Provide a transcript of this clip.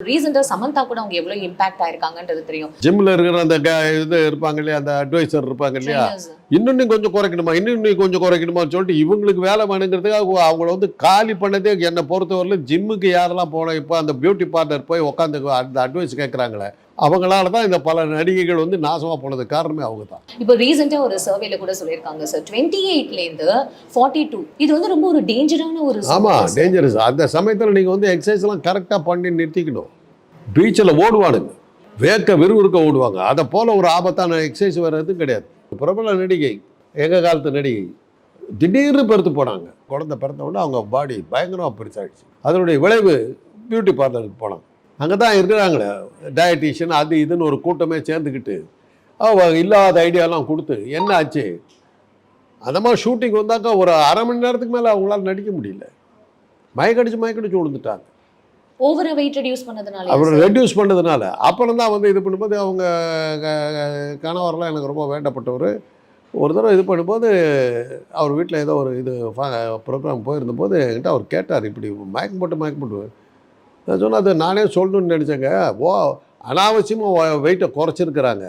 ரீசெண்டா சமந்தா கூட அவங்க எவ்வளவு இம்பாக்ட் ஆயிருக்காங்கன்றது தெரியும். ஜிம்மில் இருக்கிற அந்த இது இருப்பாங்க இல்லையா அந்த அட்வைசர் இருப்பாங்க இல்லையா. இன்னும் நீ கொஞ்சம் குறைக்கணுமா? இன்னும் நீ கொஞ்சம் குறைக்கணுமான்னு சொல்லிட்டு இவங்களுக்கு வேலை வேணுங்கிறதுக்காக அவங்க- அவங்கள வந்து காலி பண்ணதே என்னை பொறுத்தவரையிலும் ஜிம்முக்கு யாரெல்லாம் போனோம் இப்போ அந்த பியூட்டி பார்லர் போய் உட்காந்து அந்த அட்வைஸ் கேட்குறாங்களே அவங்களால தான் இந்த பல நடிகைகள் வந்து நாசமாக போனதுக்கு காரணமே அவங்க தான் இப்போ ரீசெண்டா ஒரு சர்வேல கூட சொல்லியிருக்காங்க சார் டுவெண்ட்டி எயிட்ல இருந்து ஃபார்ட்டி டூ இது வந்து ரொம்ப ஒரு டேஞ்சரான ஒரு ஆமாம். டேஞ்சரஸ் அந்த சமயத்தில் நீங்கள் வந்து எக்ஸசைஸ்லாம் கரெக்டாக பண்ணி நிறுத்திக்கணும். பீச்சில் ஓடுவானுங்க. வேக்க விறுவிறுக்க ஓடுவாங்க. அதை போல் ஒரு ஆபத்தான எக்ஸசைஸ் வேறு எதுவும் கிடையாது. பிரபல நடிகை எங்கள் காலத்து நடிகை திடீர்னு பெருத்து போனாங்க. குழந்தை பிறந்த உடனே அவங்க பாடி பயங்கரமாக பெருசாகிடுச்சு அதனுடைய விளைவு பியூட்டி பார்லருக்கு போனாங்க. அங்கே தான் இருக்கிறாங்களே. டயட்டீஷியன் அது இதுன்னு ஒரு கூட்டமே சேர்ந்துக்கிட்டு இல்லாத ஐடியாலாம் கொடுத்து என்ன ஆச்சு? அந்த மாதிரி ஷூட்டிங் வந்தாக்கா ஒரு அரை மணி நேரத்துக்கு மேலே அவங்களால நடிக்க முடியல. மயக்கடிச்சு மயக்கடிச்சு விழுந்துட்டாங்க. ஓவரா வெயிட் ரெடியூஸ் பண்ணதுனால அப்புறம் ரெடியூஸ் பண்ணதுனால அப்புறம் தான் வந்து இது பண்ணும்போது அவங்க கணவர்லாம் எனக்கு ரொம்ப வேண்டப்பட்டவர். ஒரு தடவை இது பண்ணும்போது அவர் வீட்டில் ஏதோ ஒரு இது ப்ரோக்ராம் போயிருந்தபோது என்கிட்ட அவர் கேட்டார் இப்படி மயக்கம் போட்டு மயக்கம் போட்டு நான் சொன்னேன் அது நானே சொல்லணும்னு நினச்சேங்க. ஓ அனாவசியமாக வெயிட்டை குறைச்சிருக்கிறாங்க.